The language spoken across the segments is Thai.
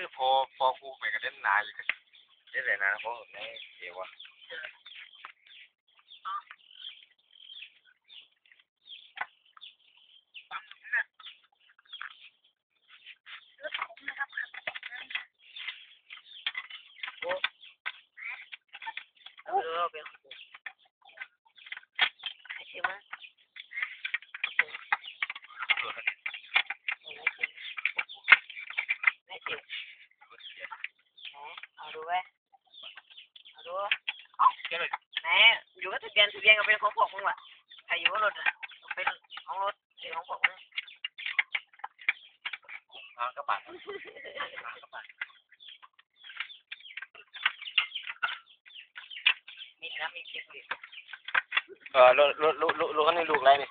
ือพอพอกูไปกันเล่นนายก็เล่นอะไรนะเพราะในเดี๋ยววะเออเป็นให้ชิมมั้ยไม่ชิมเอาดูไว้เอาดู ไหนอยู่กับทะเบียนทะเบียนก็เป็นของพวกมึงว่ะใครอยู่กับรถอะเป็นของรถเป็นของพวกมึงทางกระบะมีนะมีคลิปดิเออลูกลูกลูก็นนี้ลูกอะไรนี่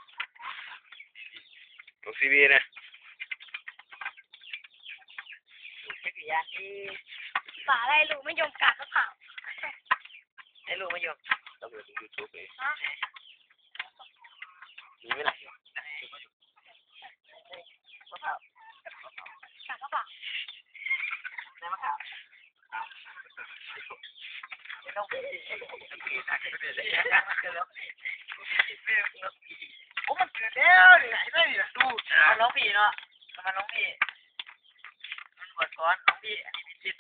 ลูกซีบีนะคลิปยาที่าอะไรลูกไม่ยอมกัดก็เปล่า ให้ลูกมาอยู่ต้องไปดูยูทูบเองมีไม่ไหนวะมะพร้าวกัดก็เปล่าในมะพร้าวไม่ต้องไปโอ้มันเกิดแล้วนี่ไหนได้เนี่ยดูเอาน้องพี่เนาะมาน้องพี่มันปวดก้อนน้องพี่อันนี้มีจิต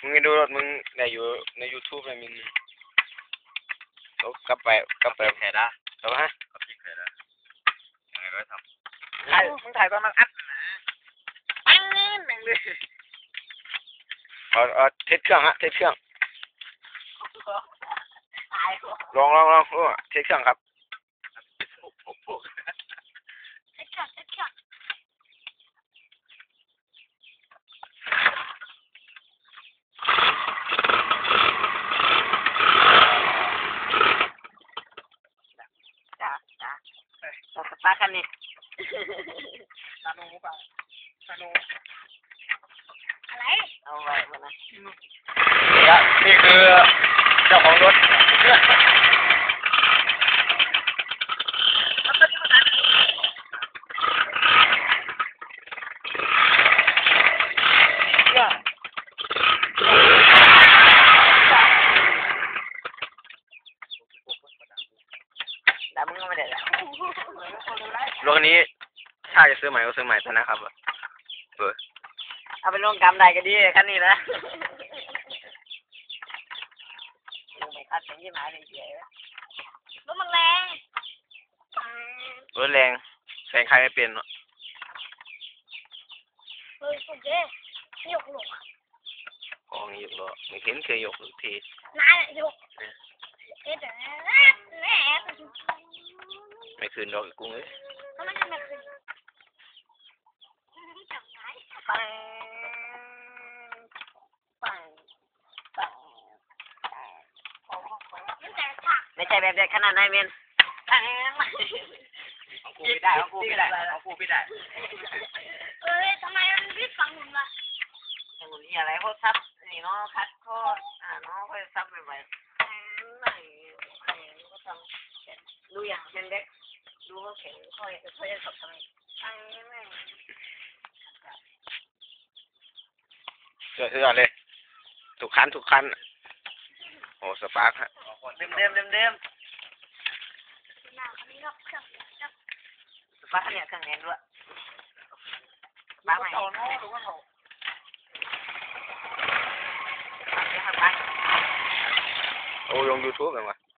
มึงไปดูรถมึงในอยู่ในยูทูบเลยมึงเอากลับไปกลับไปแผลได้เอาฮะกับพี่แผลได้ยังไงก็ทำถ่ายมึงถ่ายตอนมันอัดนะปังแม่งเลยเอาเอาเทสเครื่องฮะเทสเครื่องตายลองลองลองโอ้เทสเครื่องครับ เช็คกัดเช็คกัด จ้าจ้า เราสปากันนี่สนุกป่ะสนุกอะไรเอาไว้มานะนี่นี่คือเจ้าของรถ แต่มึงก็ไม่ได้แล้ว รถคันนี้ถ้าจะซื้อใหม่ก็ซื้อใหม่เท่านะครับเอาไปลงกรรมได้ก็ดีคันนี้นะลงไปคัดเป็นยี่หมายเลยเฉยรถมันแรงรถแรงแซงใครไม่เป็นหรอกเฮ้ยสุดเจ๊ยกหลงของยกล้อไม่เห็นเคยยกสักทีนายยกเอ๊ะแต่แม่แม่ไม่คืนดอกกุ้งเลย ทำไมจะไม่ขึ้นจับไหนปังปังปังมันแต่ผักไม่ใช่แบบเด็กขนาดนั้นเมนปังของกูไม่ได้ของกูไม่ได้ของกูไม่ได้เอ้ยทำไมมันรีบฟังหนุนวะไอ้หมุนนี่อะไรพวกซับนี่เนาะคัดข้ออ่าเนาะค่อยซับไปไปก็ทำดูอย่างเป็นเด็ก ดูเขาเข็นค่อยค่อยจะทำทำไมปังแม่เสื้อเสื้อเลยทุกคันทุกคันโอ้สปาร์คฮะเดิมเดิมเดิมเดิมหน้าคันนี้ก็เครื่องจับฟ้าเนี่ยเครื่องแรงด้วยบ้าใหม่เอาเนาะดูว่าเขาทำไปโอ้ลงยูทูบเลยวะ